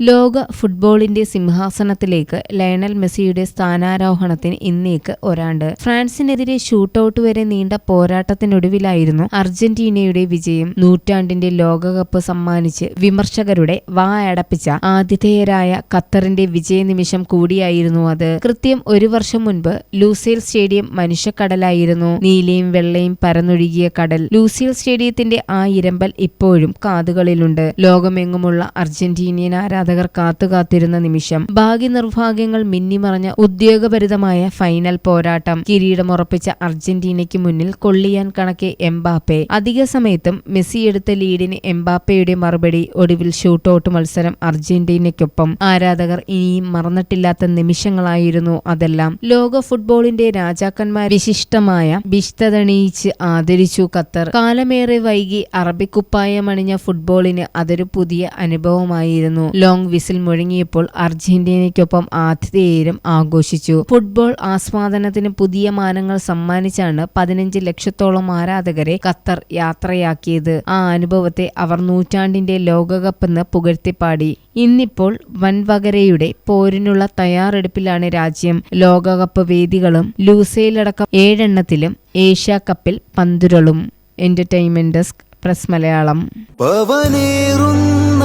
ലോക ഫുട്ബോളിന്റെ സിംഹാസനത്തിലേക്ക് ലയണൽ മെസ്സിയുടെ സ്ഥാനാരോഹണത്തിന് ഇന്നേക്ക് ഒരാണ്ട്. ഫ്രാൻസിനെതിരെ ഷൂട്ടൌട്ട് വരെ നീണ്ട പോരാട്ടത്തിനൊടുവിലായിരുന്നു അർജന്റീനയുടെ വിജയം. നൂറ്റാണ്ടിന്റെ ലോകകപ്പ് സമ്മാനിച്ച് വിമർശകരുടെ വായടപ്പിച്ച ആതിഥേയരായ ഖത്തറിന്റെ വിജയനിമിഷം കൂടിയായിരുന്നു അത്. കൃത്യം ഒരു വർഷം മുൻപ് ലൂസേൽ സ്റ്റേഡിയം മനുഷ്യക്കടലായിരുന്നു. നീലയും വെള്ളയും പരന്നൊഴുകിയ കടൽ ലൂസേൽ സ്റ്റേഡിയത്തിന്റെ ആ ഇരമ്പൽ ഇപ്പോഴും കാതുകളിലുണ്ട്. ലോകമെങ്ങുമുള്ള അർജന്റീനിയൻ ആരാധകർ കാത്തു കാത്തിരുന്ന നിമിഷം ഭാഗ്യ നിർഭാഗ്യങ്ങൾ മിന്നിമറഞ്ഞ ഉദ്യോഗപരിതമായ ഫൈനൽ പോരാട്ടം കിരീടമുറപ്പിച്ച അർജന്റീനയ്ക്ക് മുന്നിൽ കൊള്ളിയാൻ കണക്കെ എംബാപ്പെ. അധിക സമയത്തും മെസ്സി എടുത്ത ലീഡിന് എംബാപ്പയുടെ മറുപടി ഒടുവിൽ ഷൂട്ടൌട്ട് മത്സരം അർജന്റീനയ്ക്കൊപ്പം. ആരാധകർ ഇനിയും മറന്നിട്ടില്ലാത്ത നിമിഷങ്ങളായിരുന്നു അതെല്ലാം. ലോക ഫുട്ബോളിന്റെ രാജാക്കന്മാർ വിശിഷ്ടമായ വിശുദ്ധതണിയിച്ച് ആദരിച്ചു ഖത്തർ. കാലമേറെ വൈകി അറബിക്കുപ്പായമണിഞ്ഞ ഫുട്ബോളിന് അതൊരു പുതിയ അനുഭവമായിരുന്നു. ലോങ് വിസിൽ മുഴങ്ങിയപ്പോൾ അർജന്റീനയ്ക്കൊപ്പം ആതിഥേയരും ആഘോഷിച്ചു. ഫുട്ബോൾ ആസ്വാദനത്തിന് പുതിയ മാനങ്ങൾ സമ്മാനിച്ചാണ് പതിനഞ്ച് ലക്ഷത്തോളം ആരാധകരെ ഖത്തർ യാത്രയാക്കിയത്. ആ അനുഭവത്തെ അവർ നൂറ്റാണ്ടിന്റെ ലോകകപ്പെന്ന് പുകഴ്ത്തിപ്പാടി. ഇന്നിപ്പോൾ വൻവകരയുടെ പോരിനുള്ള തയ്യാറെടുപ്പിലാണ് രാജ്യം. ലോകകപ്പ് വേദികളും ലൂസയിലടക്കം ഏഴെണ്ണത്തിലും ഏഷ്യ കപ്പിൽ പന്തുരളും. Entertainment desk press Malayalam. പവനേറുന്ന